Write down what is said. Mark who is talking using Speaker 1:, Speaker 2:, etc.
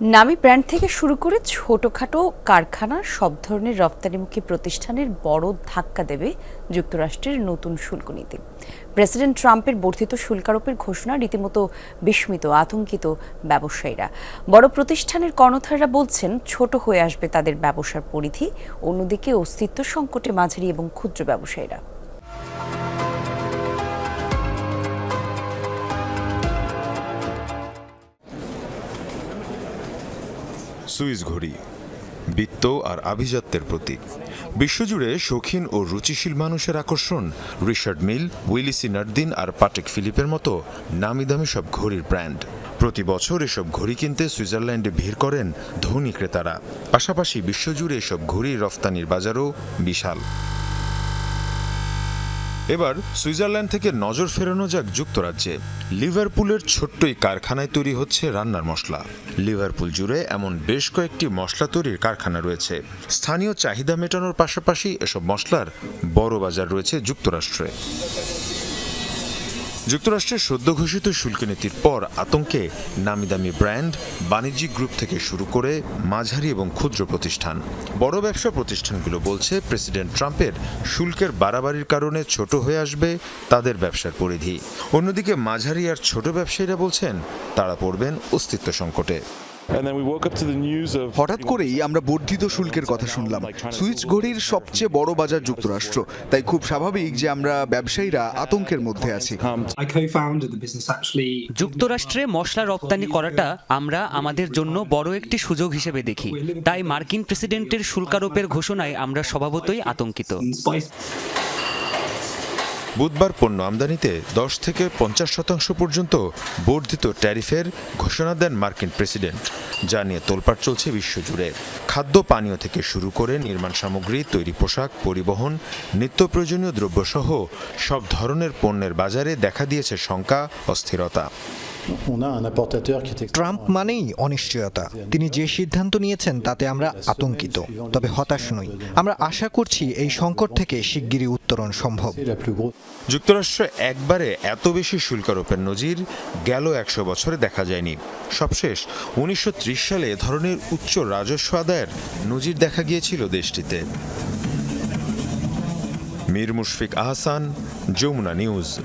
Speaker 1: নামি ব্র্যান্ড থেকে শুরু করে ছোটখাটো কারখানা সব ধরনের রপ্তানিমুখী প্রতিষ্ঠানের বড় ধাক্কা দেবে যুক্তরাষ্ট্রের নতুন শুল্ক নীতি প্রেসিডেন্ট ট্রাম্পের বর্ধিত শুল্কারোপের ঘোষণা রীতিমতো বিস্মিত, আতঙ্কিত ব্যবসায়ীরা। বড় প্রতিষ্ঠানের কর্ণধাররা বলছেন, ছোট হয়ে আসবে তাদের ব্যবসার পরিধি, অন্যদিকে অস্তিত্ব সংকটে মাঝারি এবং ক্ষুদ্র ব্যবসায়ীরা।
Speaker 2: সুইস ঘড়ি, বৃত্ত আর আভিজাত্যের প্রতীক। বিশ্বজুড়ে শৌখিন ও রুচিশীল মানুষের আকর্ষণ রিচার্ড মিল উইলিসি নার্দিন আর পাটেক ফিলিপের মতো নামি দামি সব ঘড়ির ব্র্যান্ড। প্রতি বছর এসব ঘড়ি কিনতে সুইজারল্যান্ডে ভিড় করেন ধনী ক্রেতারা। পাশাপাশি বিশ্বজুড়ে এসব ঘড়ির রফতানির বাজারও বিশাল। এবার সুইজারল্যান্ড থেকে নজর ফেরানো যাক যুক্তরাজ্যে। লিভারপুলের ছোট্ট এই কারখানায় তৈরি হচ্ছে রান্নার মশলা। লিভারপুল জুড়ে এমন বেশ কয়েকটি মশলা তৈরির কারখানা রয়েছে। স্থানীয় চাহিদা মেটানোর পাশাপাশি এসব মশলার বড় বাজার রয়েছে যুক্তরাষ্ট্রে। যুক্তরাষ্ট্রের সদ্য ঘোষিত শুল্ক নীতির পর আতঙ্কে নামি দামি ব্র্যান্ড বাণিজ্যিক গ্রুপ থেকে শুরু করে মাঝারি এবং ক্ষুদ্র প্রতিষ্ঠান। বড় ব্যবসা প্রতিষ্ঠানগুলো বলছে প্রেসিডেন্ট ট্রাম্পের শুল্কের বাড়াবাড়ির কারণে ছোট হয়ে আসবে তাদের ব্যবসার পরিধি। অন্যদিকে মাঝারি আর ছোট ব্যবসায়ীরা বলছেন তারা পড়বেন অস্তিত্ব সংকটে।
Speaker 3: হঠাৎ করেই আমরা বর্ধিত শুল্কের কথা শুনলাম। সুইচ ঘড়ির সবচেয়ে বড় বাজার যুক্তরাষ্ট্র। তাই খুব স্বাভাবিক যে আমরা ব্যবসায়ীরা আতঙ্কের মধ্যে আছি.
Speaker 4: যুক্তরাষ্ট্রে মশলা রপ্তানি করাটা আমরা আমাদের জন্য বড় একটি সুযোগ হিসেবে দেখি। তাই মার্কিন প্রেসিডেন্টের শুল্কারোপের ঘোষণায় আমরা স্বভাবতই আতঙ্কিত।
Speaker 2: বুধবার পণ্য আমদানিতে দশ থেকে পঞ্চাশ শতাংশ পর্যন্ত বর্ধিত ট্যারিফের ঘোষণা দেন মার্কিন প্রেসিডেন্ট, যা নিয়ে তোলপাট চলছে বিশ্বজুড়ে। খাদ্য, পানীয় থেকে শুরু করে নির্মাণ সামগ্রী, তৈরি পোশাক, পরিবহন, নিত্য প্রয়োজনীয় দ্রব্যসহ সব ধরনের পণ্যের বাজারে দেখা দিয়েছে শঙ্কা, অস্থিরতা।
Speaker 5: ট্রাম্প মানেই অনিশ্চয়তা। তিনি যে সিদ্ধান্ত নিয়েছেন তাতে আমরা আতঙ্কিত তবে হতাশ নই। আমরা আশা করছি এই সংকট থেকে শিগগিরই উত্তরণ সম্ভব.
Speaker 2: যুক্তরাষ্ট্রে একবারে এত বেশি শুল্কারোপের নজির গেল একশো বছরে দেখা যায়নি। সবশেষ উনিশশো ত্রিশ সালে এ ধরনের উচ্চ রাজস্ব আদায়ের নজির দেখা গিয়েছিল দেশটিতে। মীর মুশফিক আহসান যমুনা নিউজ।